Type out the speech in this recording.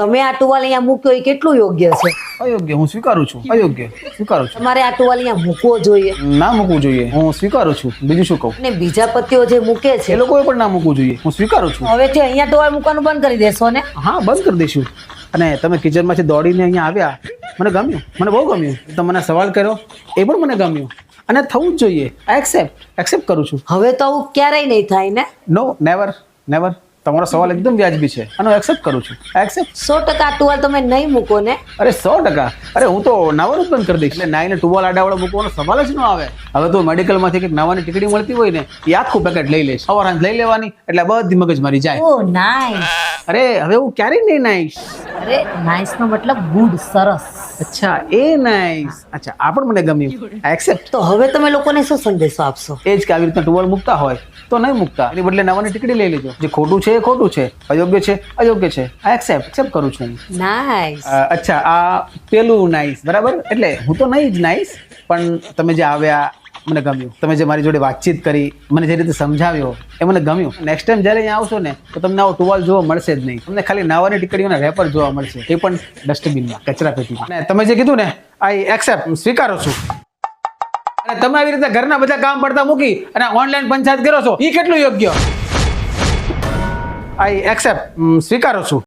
તમે આ ટુવાલ અહીંયા મૂક્યો એ કેટલું યોગ્ય છે? અયોગ્ય હું સ્વીકારું છું. અયોગ્ય સ્વીકારું છું. તમારે આ ટુવાલ અહીંયા મૂકવો જોઈએ. ના મૂકવું જોઈએ હું સ્વીકારું છું. બીજું શું કહું? અને બીજા પતિઓ જે મૂકે છે એ લોકોએ પણ ના મૂકવું જોઈએ હું સ્વીકારું છું. હવેથી અહીંયા ટુવાલ મૂકવાનું બંધ કરી દેશો ને? હા બંધ કરી દઈશું. અને તમે કિચનમાંથી દોડીને અહીંયા આવ્યા મને ગમ્યું મને બહુ ગમ્યું. તમે મને સવાલ કર્યો એ પણ મને ગમ્યું. અને થવું જ જોઈએ. આઈ એક્સેપ્ટ એક્સેપ્ટ કરું છું. હવે તો આવું ક્યારેય નહીં થાય ને? નો નેવર નેવર તમારો સવાલ એકદમ વ્યાજબી છે. અને એક્સેપ્ટ કરું છું. એક્સેપ્ટ સો ટકા ટુવાલ તમે નહીં મૂકો ને. અરે સો ટકા. અરે હું તો નાવાનું જ બંધ કરી દઈશ. એટલે નાઈને ટુવાલ આડાવાળો મૂકવાનો સવાલ જ ન આવે. હવે તો મેડિકલમાંથી કંઈક નાવાની ટીકડી મળતી હોય ને એ આખું પેકેટ લઈ લઈશ. સવાર લઈ લેવાની એટલે બધી મગજ મારી જાય. ઓ નાઈસ અરે હવે હું ક્યારેય નહીં નાઈશ. અરે નાઇસ નો મતલબ ગુડ સરસ. અચ્છા એ નાઇસ અચ્છા આ પણ મને ગમ્યું. એક્સેપ્ટ તો હવે તમે લોકોને શું સંદેશો આપશો? એ જ કે આવી રીતના ટુવાલ મૂકતા હોય તો નહીં મૂકતા. એની બદલે નવાની ટીકડી લઈ લેજો. જે ખોટું છે એ ખોટું છે. અયોગ્ય છે અયોગ્ય છે. આ એક્સેપ્ટ એક્સેપ્ટ કરું છું નાઇસ અચ્છા આ પેલું નાઇસ બરાબર? એટલે હું તો નહીં જ નાઈસ પણ તમે જે આવ્યા મને ગમ્યું. તમે જે મારી જોડે વાતચીત કરી, મને જે રીતે સમજાવ્યો, એ મને ગમ્યું. નેક્સ્ટ ટાઈમ જ્યારે અહીંયા આવશો ને, તો તમને આવો ટુવાલ જોવા મળશે જ નહીં. તમને ખાલી નાવાની ટીકડીઓના રેપર જોવા મળશે. એ પણ ડસ્ટબિનમાં કચરા પેટીમાં. અને તમે જે કીધું ને આઈ એક્સેપ્ટ સ્વીકારો છું. અને તમે આવી રીતે ઘરના બધા કામ પડતા મૂકી અને ઓનલાઈન પંચાયત કરો છો એ કેટલું યોગ્ય? આઈ એક્સેપ્ટ સ્વીકારો છું.